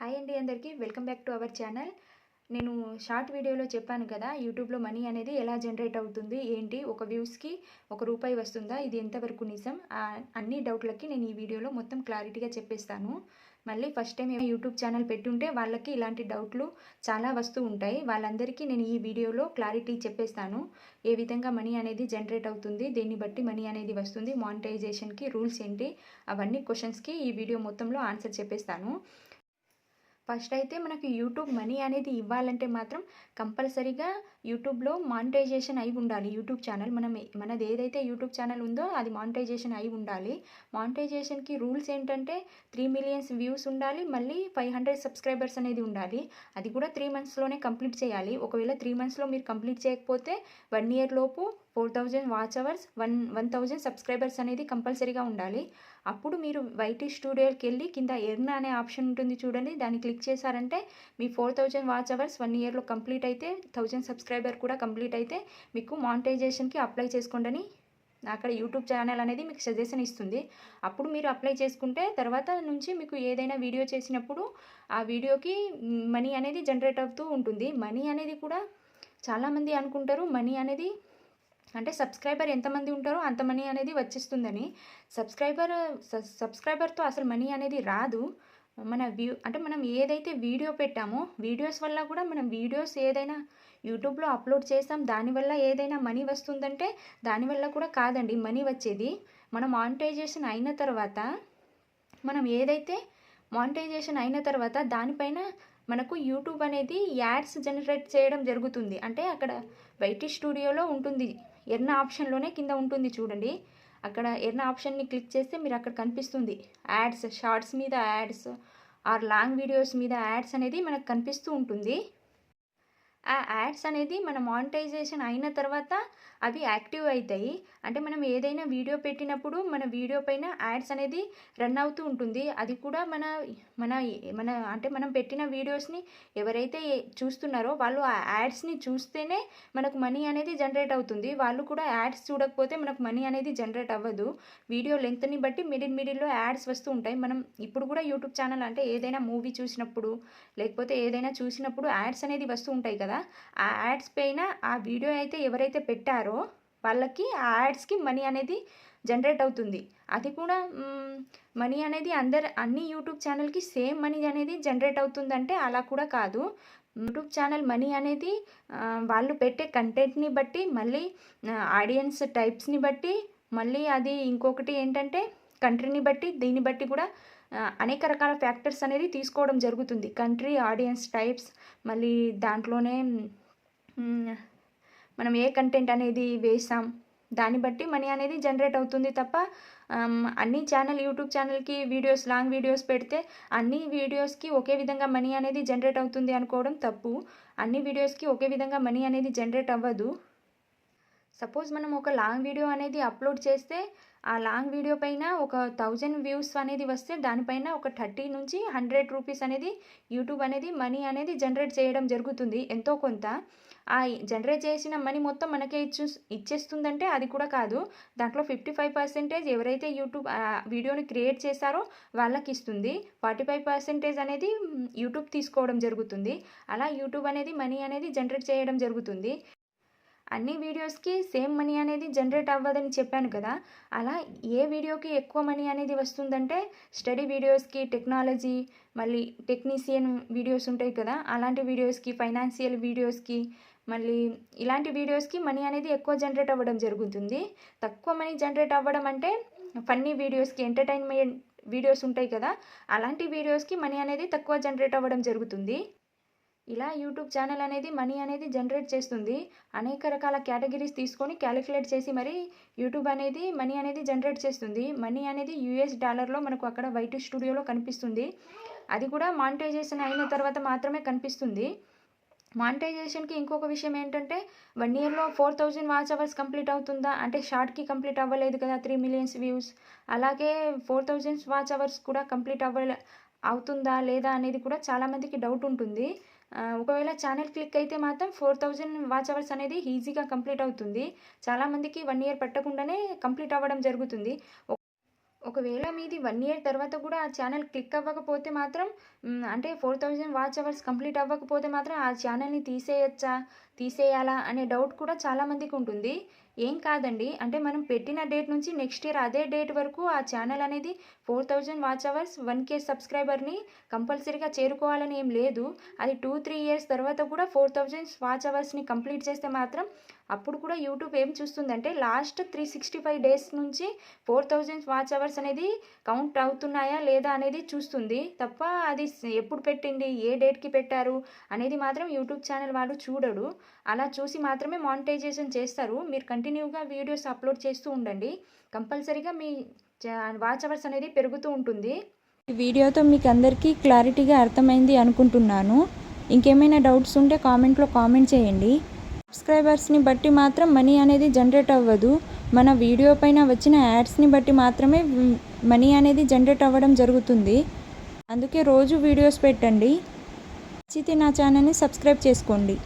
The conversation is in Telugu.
హాయ్ అండి అందరికీ. Welcome back to our channel. నేను షార్ట్ వీడియోలో చెప్పాను కదా యూట్యూబ్లో మనీ అనేది ఎలా జనరేట్ అవుతుంది ఏంటి ఒక వ్యూస్కి ఒక రూపాయి వస్తుందా ఇది ఎంతవరకు నిజం అన్ని డౌట్లకి నేను ఈ వీడియోలో మొత్తం క్లారిటీగా చెప్పేస్తాను. మళ్ళీ ఫస్ట్ టైం యూట్యూబ్ ఛానల్ పెట్టుంటే వాళ్ళకి ఇలాంటి డౌట్లు చాలా వస్తూ ఉంటాయి. వాళ్ళందరికీ నేను ఈ వీడియోలో క్లారిటీ చెప్పేస్తాను. ఏ విధంగా మనీ అనేది జనరేట్ అవుతుంది దీన్ని బట్టి మనీ అనేది వస్తుంది మానిటైజేషన్కి రూల్స్ ఏంటి అవన్నీ క్వశ్చన్స్కి ఈ వీడియో మొత్తంలో ఆన్సర్ చెప్పేస్తాను. ఫస్ట్ అయితే మనకు యూట్యూబ్ మనీ అనేది ఇవ్వాలంటే మాత్రం కంపల్సరీగా యూట్యూబ్లో మానిటైజేషన్ అయి ఉండాలి. యూట్యూబ్ ఛానల్ మనం మనది ఏదైతే యూట్యూబ్ ఛానల్ ఉందో అది మానిటైజేషన్ అయి ఉండాలి. మానిటైజేషన్కి రూల్స్ ఏంటంటే త్రీ మిలియన్స్ వ్యూస్ ఉండాలి మళ్ళీ ఫైవ్ హండ్రెడ్ సబ్స్క్రైబర్స్ అనేది ఉండాలి. అది కూడా త్రీ మంత్స్లోనే కంప్లీట్ చేయాలి. ఒకవేళ త్రీ మంత్స్లో మీరు కంప్లీట్ చేయకపోతే వన్ ఇయర్ లోపు four thousand watch hours one one thousand subscribers అనేది కంపల్సరీగా ఉండాలి. అప్పుడు మీరు వైటీ స్టూడియోకి వెళ్ళి కింద ఎర్న్ అనే ఆప్షన్ ఉంటుంది చూడండి. దాన్ని క్లిక్ చేశారంటే మీ four thousand watch hours one ఇయర్లో కంప్లీట్ అయితే థౌజండ్ సబ్స్క్రైబర్ కూడా కంప్లీట్ అయితే మీకు మానిటైజేషన్కి అప్లై చేసుకోండి అక్కడ యూట్యూబ్ ఛానల్ అనేది మీకు సజెషన్ ఇస్తుంది. అప్పుడు మీరు అప్లై చేసుకుంటే తర్వాత నుంచి మీకు ఏదైనా వీడియో చేసినప్పుడు ఆ వీడియోకి మనీ అనేది జనరేట్ అవుతూ ఉంటుంది. మనీ అనేది కూడా చాలామంది అనుకుంటారు. మనీ అనేది అంటే సబ్స్క్రైబర్ ఎంతమంది ఉంటారో అంత మనీ అనేది వచ్చేస్తుందని. సబ్స్క్రైబర్ సబ్స్క్రైబర్తో అసలు మనీ అనేది రాదు. మన వ్యూ అంటే మనం ఏదైతే వీడియో పెట్టామో వీడియోస్ వల్ల కూడా మనం వీడియోస్ ఏదైనా యూట్యూబ్లో అప్లోడ్ చేస్తాం. దానివల్ల ఏదైనా మనీ వస్తుందంటే దానివల్ల కూడా కాదండి మనీ వచ్చేది. మనం మానిటైజేషన్ అయిన తర్వాత మనం ఏదైతే మానిటైజేషన్ అయిన తర్వాత దానిపైన మనకు యూట్యూబ్ అనేది యాడ్స్ జనరేట్ చేయడం జరుగుతుంది. అంటే అక్కడ వైటీ స్టూడియోలో ఉంటుంది. ఎర్న ఆప్షన్లోనే కింద ఉంటుంది చూడండి. అక్కడ ఎర్న ఆప్షన్ని క్లిక్ చేస్తే మీరు అక్కడ కనిపిస్తుంది. యాడ్స్ షార్ట్స్ మీద యాడ్స్ ఆర్ లాంగ్ వీడియోస్ మీద యాడ్స్ అనేది మనకు కనిపిస్తూ ఉంటుంది. ఆ యాడ్స్ అనేది మన మానిటైజేషన్ అయిన తర్వాత అవి యాక్టివ్ అవుతాయి అంటే మనం ఏదైనా వీడియో పెట్టినప్పుడు మన వీడియో పైన యాడ్స్ అనేది రన్ అవుతూ ఉంటుంది. అది కూడా మన మన మన అంటే మనం పెట్టిన వీడియోస్ని ఎవరైతే చూస్తున్నారో వాళ్ళు ఆ యాడ్స్ని చూస్తేనే మనకు మనీ అనేది జనరేట్ అవుతుంది. వాళ్ళు కూడా యాడ్స్ చూడకపోతే మనకు మనీ అనేది జనరేట్ అవ్వదు. వీడియో లెంత్ని బట్టి మిడిల్ మిడిల్లో యాడ్స్ వస్తూ ఉంటాయి. మనం ఇప్పుడు కూడా యూట్యూబ్ ఛానల్ అంటే ఏదైనా మూవీ చూసినప్పుడు లేకపోతే ఏదైనా చూసినప్పుడు యాడ్స్ అనేది వస్తూ ఉంటాయి కదా. ఆ యాడ్స్ పైన ఆ వీడియో అయితే ఎవరైతే పెట్టారో వాళ్ళకి ఆ యాడ్స్కి మనీ అనేది జనరేట్ అవుతుంది. అది కూడా మనీ అనేది అందరు అన్ని యూట్యూబ్ ఛానల్కి సేమ్ మనీ అనేది జనరేట్ అవుతుందంటే అలా కూడా కాదు. యూట్యూబ్ ఛానల్ మనీ అనేది వాళ్ళు పెట్టే కంటెంట్ని బట్టి మళ్ళీ ఆడియన్స్ టైప్స్ని బట్టి మళ్ళీ అది ఇంకొకటి ఏంటంటే కంట్రీని బట్టి దీన్ని బట్టి కూడా అనేక రకాల ఫ్యాక్టర్స్ అనేది తీసుకోవడం జరుగుతుంది. కంట్రీ ఆడియన్స్ టైప్స్ మళ్ళీ దాంట్లోనే మనం ఏ కంటెంట్ అనేది వేసాం దాన్ని బట్టి మనీ అనేది జనరేట్ అవుతుంది తప్ప అన్ని ఛానల్ యూట్యూబ్ ఛానల్కి వీడియోస్ లాంగ్ వీడియోస్ పెడితే అన్ని వీడియోస్కి ఒకే విధంగా మనీ అనేది జనరేట్ అవుతుంది అనుకోవడం తప్పు. అన్ని వీడియోస్కి ఒకే విధంగా మనీ అనేది జనరేట్ అవ్వదు. సపోజ్ మనం ఒక లాంగ్ వీడియో అనేది అప్లోడ్ చేస్తే ఆ లాంగ్ వీడియో పైన ఒక థౌజండ్ వ్యూస్ అనేది వస్తే దానిపైన ఒక థర్టీ నుంచి హండ్రెడ్ రూపీస్ అనేది యూట్యూబ్ అనేది మనీ అనేది జనరేట్ చేయడం జరుగుతుంది. ఎంతో కొంత. ఆ జనరేట్ చేసిన మనీ మొత్తం మనకే ఇచ్చు ఇచ్చేస్తుందంటే అది కూడా కాదు. దాంట్లో ఫిఫ్టీ ఫైవ్ పర్సెంటేజ్ ఎవరైతే యూట్యూబ్ వీడియోని క్రియేట్ చేశారో వాళ్ళకి ఇస్తుంది. ఫార్టీ ఫైవ్ పర్సెంటేజ్ అనేది యూట్యూబ్ తీసుకోవడం జరుగుతుంది. అలా యూట్యూబ్ అనేది మనీ అనేది జనరేట్ చేయడం జరుగుతుంది. అన్ని వీడియోస్కి సేమ్ మనీ అనేది జనరేట్ అవ్వదని చెప్పాను కదా అలా ఏ వీడియోకి ఎక్కువ మనీ అనేది వస్తుందంటే స్టడీ వీడియోస్కి టెక్నాలజీ మళ్ళీ టెక్నీషియన్ వీడియోస్ ఉంటాయి కదా అలాంటి వీడియోస్కి ఫైనాన్షియల్ వీడియోస్కి మళ్ళీ ఇలాంటి వీడియోస్కి మనీ అనేది ఎక్కువ జనరేట్ అవ్వడం జరుగుతుంది. తక్కువ మనీ జనరేట్ అవ్వడం అంటే ఫన్నీ వీడియోస్కి ఎంటర్టైన్మెంట్ వీడియోస్ ఉంటాయి కదా అలాంటి వీడియోస్కి మనీ అనేది తక్కువ జనరేట్ అవ్వడం జరుగుతుంది. ఇలా యూట్యూబ్ ఛానల్ అనేది మనీ అనేది జనరేట్ చేస్తుంది. అనేక రకాల కేటగిరీస్ తీసుకొని క్యాలిక్యులేట్ చేసి మరి యూట్యూబ్ అనేది మనీ అనేది జనరేట్ చేస్తుంది. మనీ అనేది యూఎస్ డాలర్లో మనకు అక్కడ వైట్ స్టూడియోలో కనిపిస్తుంది. అది కూడా మానిటైజేషన్ అయిన తర్వాత మాత్రమే కనిపిస్తుంది. మానిటైజేషన్కి ఇంకొక విషయం ఏంటంటే వన్ ఇయర్లో four thousand watch hours complete అవుతుందా? అంటే షార్ట్కి కంప్లీట్ అవ్వలేదు కదా త్రీ మిలియన్స్ వ్యూస్. అలాగే ఫోర్ థౌజండ్ వాచ్ అవర్స్ కూడా కంప్లీట్ అవ్వ అవుతుందా లేదా అనేది కూడా చాలామందికి డౌట్ ఉంటుంది. ఒకవేళ ఛానల్ క్లిక్ అయితే మాత్రం ఫోర్ థౌజండ్ వాచ్ అవర్స్ అనేది ఈజీగా కంప్లీట్ అవుతుంది. చాలామందికి వన్ ఇయర్ పెట్టకుండానే కంప్లీట్ అవ్వడం జరుగుతుంది. ఒకవేళ మీది వన్ ఇయర్ తర్వాత కూడా ఆ ఛానల్ క్లిక్ అవ్వకపోతే మాత్రం అంటే four thousand watch hours complete అవ్వకపోతే మాత్రం ఆ ఛానల్ని తీసేయచ్చా? తీసేయాలా? అనే డౌట్ కూడా చాలామందికి ఉంటుంది. ఏం కాదండి. అంటే మనం పెట్టిన డేట్ నుంచి నెక్స్ట్ ఇయర్ అదే డేట్ వరకు ఆ ఛానల్ అనేది four thousand watch hours one K సబ్స్క్రైబర్ని కంపల్సరీగా చేరుకోవాలని ఏం లేదు. అది టూ త్రీ ఇయర్స్ తర్వాత కూడా ఫోర్ థౌజండ్ వాచ్ అవర్స్ని కంప్లీట్ చేస్తే మాత్రం అప్పుడు కూడా యూట్యూబ్ ఏం చూస్తుందంటే last three sixty five days నుంచి ఫోర్ థౌజండ్ వాచ్ అవర్స్ అనేది కౌంట్ అవుతున్నాయా లేదా అనేది చూస్తుంది. తప్ప అది ఎప్పుడు పెట్టింది ఏ డేట్కి పెట్టారు అనేది మాత్రం యూట్యూబ్ ఛానల్ వాళ్ళు చూడడు అలా చూసి మాత్రమే మానిటైజేషన్ చేస్తారు. మీరు కంటిన్యూగా వీడియోస్ అప్లోడ్ చేస్తూ ఉండండి. కంపల్సరీగా మీ వాచ్ అవర్స్ అనేది పెరుగుతూ ఉంటుంది. ఈ వీడియోతో మీకు అందరికీ క్లారిటీగా అర్థమైంది అనుకుంటున్నాను. ఇంకేమైనా డౌట్స్ ఉంటే కామెంట్లో కామెంట్ చేయండి. సబ్స్క్రైబర్స్ని బట్టి మాత్రం మనీ అనేది జనరేట్ అవ్వదు. మన వీడియో పైన వచ్చిన యాడ్స్ని బట్టి మాత్రమే మనీ అనేది జనరేట్ అవ్వడం జరుగుతుంది. అందుకే రోజు వీడియోస్ పెట్టండి. నచ్చితే నా ఛానల్ని సబ్స్క్రైబ్ చేసుకోండి.